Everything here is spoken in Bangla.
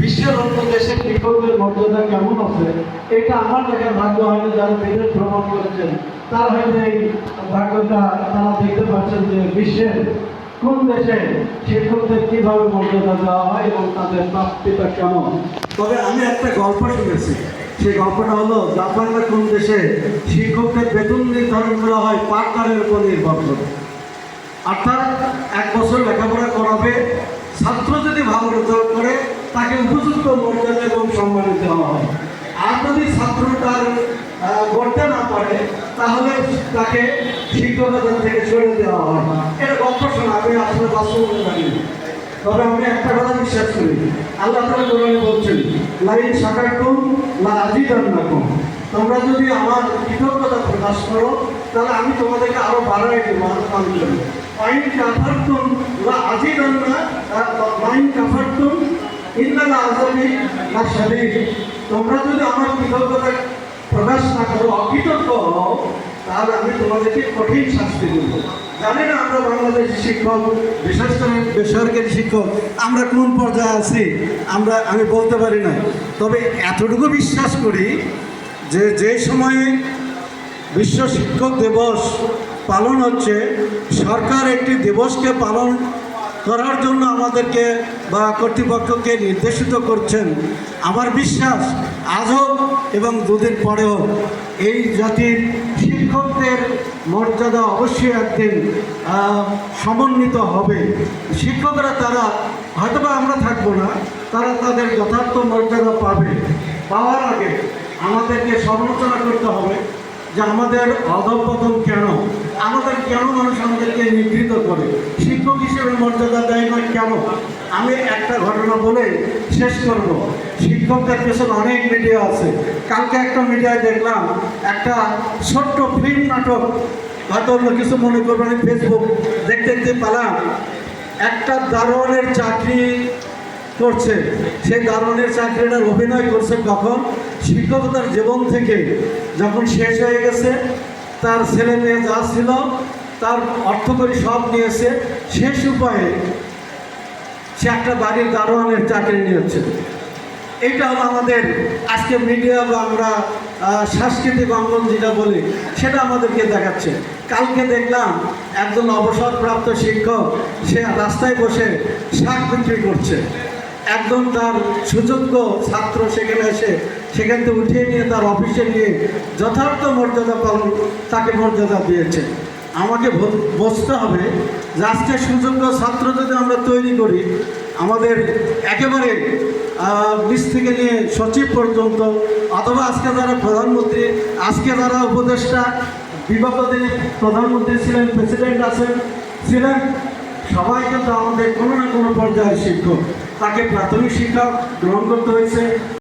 বিশ্বের অন্য দেশের শিক্ষকদের মর্যাদা কেমন আছে? এটা আমার দেখার ভাগ্য হয়নি যারা বিদেশ ভ্রমণ করেছেন। তার হয়তো এই ভাগ্যটা তারা দেখতে পাচ্ছেন যে বিশ্বের কোন দেশে শিক্ষকদের কীভাবে মর্যাদা দেওয়া হয় এবং তাদের প্রাপ্তিটা কেমন। তবে আমি একটা গল্প শুনেছি। সেই গল্পটা হলো, জাপানের কোন দেশে শিক্ষকদের বেতন নির্ধারণ করা হয় পার্টনারের উপর নির্ভর করে। অর্থাৎ এক বছর লেখাপড়া করাবে, ছাত্র যদি ভালো রেজাল্ট করে তাকে উপযুক্ত মর্যাদা এবং সম্মানিত দেওয়া হয় আর যদি ছাত্র তার গড়তে না পারে, তাহলে তাকে শিক্ষকতা থেকে সরে দেওয়া হয়। এটা গল্প শোনা, আমি আসলে বাস্তব জানি তবে আমি একটা কথা বিশ্বাস করি। আল্লাহ তালা কোরআনে বলছেন, লাইন সাকারকুম লা নাকুম তোমরা যদি আমার কৃতজ্ঞতা প্রকাশ করো, তাহলে আমি তোমাদেরকে আরও বাড়াই দেবো, আরও কাম আইন কাফারতুম লা না আইন কাফারতুম ইন্নাল আজাবি লা শাদীদ। তোমরা যদি আমার কৃতজ্ঞতা প্রকাশ না করো, অকৃতজ্ঞ হও, তাহলে আমি তোমাদেরকে কঠিন শাস্তি দেবো। জানি না আমরা বাংলাদেশি শিক্ষক বিশেষ করে বেসরকারি শিক্ষক, আমরা কোন পর্যায়ে আছি, আমরা, আমি বলতে পারি না। তবে এতটুকু বিশ্বাস করি যে যে সময়ে বিশ্ব শিক্ষক দিবস পালন হচ্ছে, সরকার একটি দিবসকে পালন করার জন্য আমাদেরকে বা কর্তৃপক্ষকে নির্দেশিত করছেন। আমার বিশ্বাস আজও এবং দুদিন পরেও এই জাতির শিক্ষকদের মর্যাদা অবশ্যই একদিন সমন্বিত হবে। শিক্ষকরা তারা, হয়তোবা আমরা থাকব না, তারা তাদের যথার্থ মর্যাদা পাবে। পাওয়ার আগে আমাদেরকে সমালোচনা করতে হবে। যে আমাদের অধপতন কেন? আমাদের কেন মানুষ আমাদেরকে নিগৃহীত করে? শিক্ষক হিসেবে মর্যাদা দেয় না কেন? আমি একটা ঘটনা বলে শেষ করব। শিক্ষকদের পেছনে অনেক মিডিয়া আছে। কালকে একটা মিডিয়ায় দেখলাম, একটা ছোট্ট ফিল্ম নাটক। হয়তো অন্য কিছু মনে করবেন ফেসবুক দেখতে দেখতে পেলাম। একটা দারোয়ানের চাকরি করছে, সেই দারোয়ানের চাকরিটার অভিনয় করছে কখন? শিক্ষকতার জীবন থেকে যখন শেষ হয়ে গেছে, তার ছেলে মেয়ে যা ছিল, তার অর্থ করে সব নিয়েছে, শেষ উপায়ে সে একটা বাড়ির দারোয়ানের চাকরি নিয়েছে। এইটা হলো আমাদের আজকে মিডিয়া বা আমরা সাংস্কৃতিক অঙ্গন যেটা বলি, সেটা আমাদেরকে দেখাচ্ছে। কালকে দেখলাম একজন অবসরপ্রাপ্ত শিক্ষক, সে রাস্তায় বসে শাক বিক্রি করছে। একজন তার সুযোগ্য ছাত্র সেখানে এসে সেখান থেকে উঠিয়ে নিয়ে তার অফিসে নিয়ে যথার্থ মর্যাদা পালন তাকে মর্যাদা দিয়েছে। আমাকে বুঝতে হবে যে আজকে সুযোগ্য ছাত্র যদি আমরা তৈরি করি, আমাদের একেবারে নিচ থেকে নিয়ে সচিব পর্যন্ত, অথবা আজকে যারা প্রধানমন্ত্রী, আজকে যারা উপদেষ্টা, বিগত প্রধানমন্ত্রী ছিলেন, প্রেসিডেন্ট আছেন, ছিলেন, সবাই কিন্তু আমাদের কোনো না কোনো পর্যায়ের শিক্ষক। তাকে প্রাথমিক শিক্ষা গ্রহণ করতে হয়েছে।